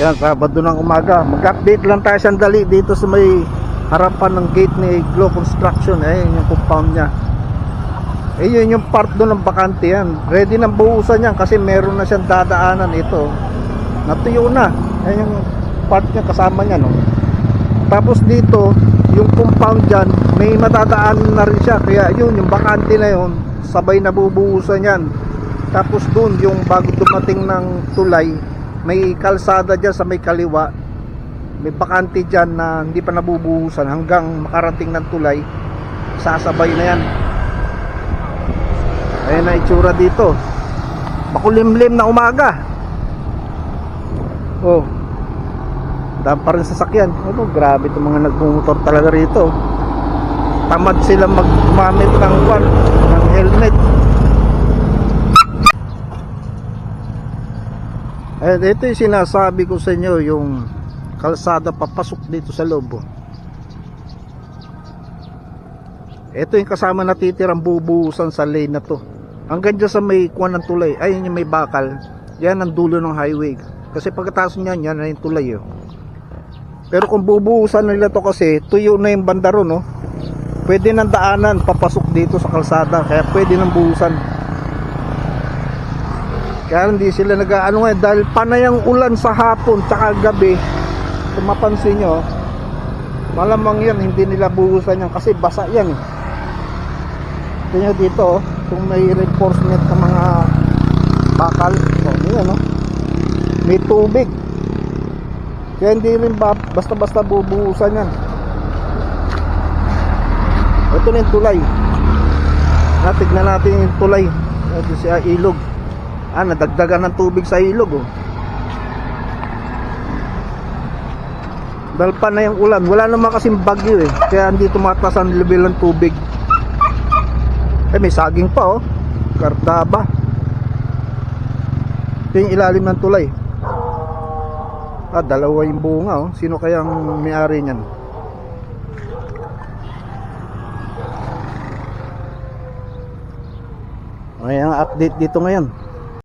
Yan, Sabado ng umaga. Mag-update lang tayo sandali dito sa may harapan ng gate ni Glow Construction. Ayun yung compound niya. Ayun yung part doon ng bakante yan. Ready nang buhusan yan kasi meron na siyang dadaanan ito. Natuyo na. Ayun yung part niya kasama niya no. Tapos dito, yung compound dyan, may matadaanan na rin siya. Kaya yun, yung bakante na yun, sabay nabubuhusan yan. Tapos doon, yung bago dumating ng tulay, may kalsada dyan sa may kaliwa. May bakante dyan na hindi pa nabubuhusan hanggang makarating ng tulay. Sasabay na yan. Ayan na itsura dito. Makulimlim na umaga. Oh. Dami pa rin sasakyan. Ano, grabe itong mga nagmumotor talaga rito. Tamad sila magmamit ng ng helmet. Eh, ito yung sinasabi ko sa inyo, yung kalsada papasok dito sa loob. oh. Ito yung kasama natitirang bubuhusan sa lane na to. Hanggang dyan sa may kuwan ng tulay, ayun yung may bakal, yan ang dulo ng highway. Kasi pagkatapos niyan, yan na yung tulay. Oh. Pero kung bubuhusan nila to kasi, tuyo na yung banda ron, no? Pwede nang daanan, papasok dito sa kalsada. Kaya pwede nang buhusan. Kaya hindi sila nag ano nga, dahil panayang ulan sa hapon, tsaka gabi, kung mapansin nyo, malamang yan, hindi nila buhusan yan kasi basa yan. eh. Nyo dito, oh, kung may reinforcement ng mga bakal, oh, yan, no? may tubig. Kaya hindi rin ba, basta-basta bubuhusan yan. Ito na yung tulay. Ah, tignan natin yung tulay. Ito siya ilog. Ah, nadagdagan ng tubig sa ilog oh. Dahil pa na yung ulan. Wala naman kasing bagyo eh. Kaya hindi tumataas ang level ng tubig. Eh, may saging pa oh. Kardaba. Ito yung ilalim ng tulay. Ah, dalawa yung bunga oh. Sino kayang may-ari niyan? Ay, ang update dito ngayon.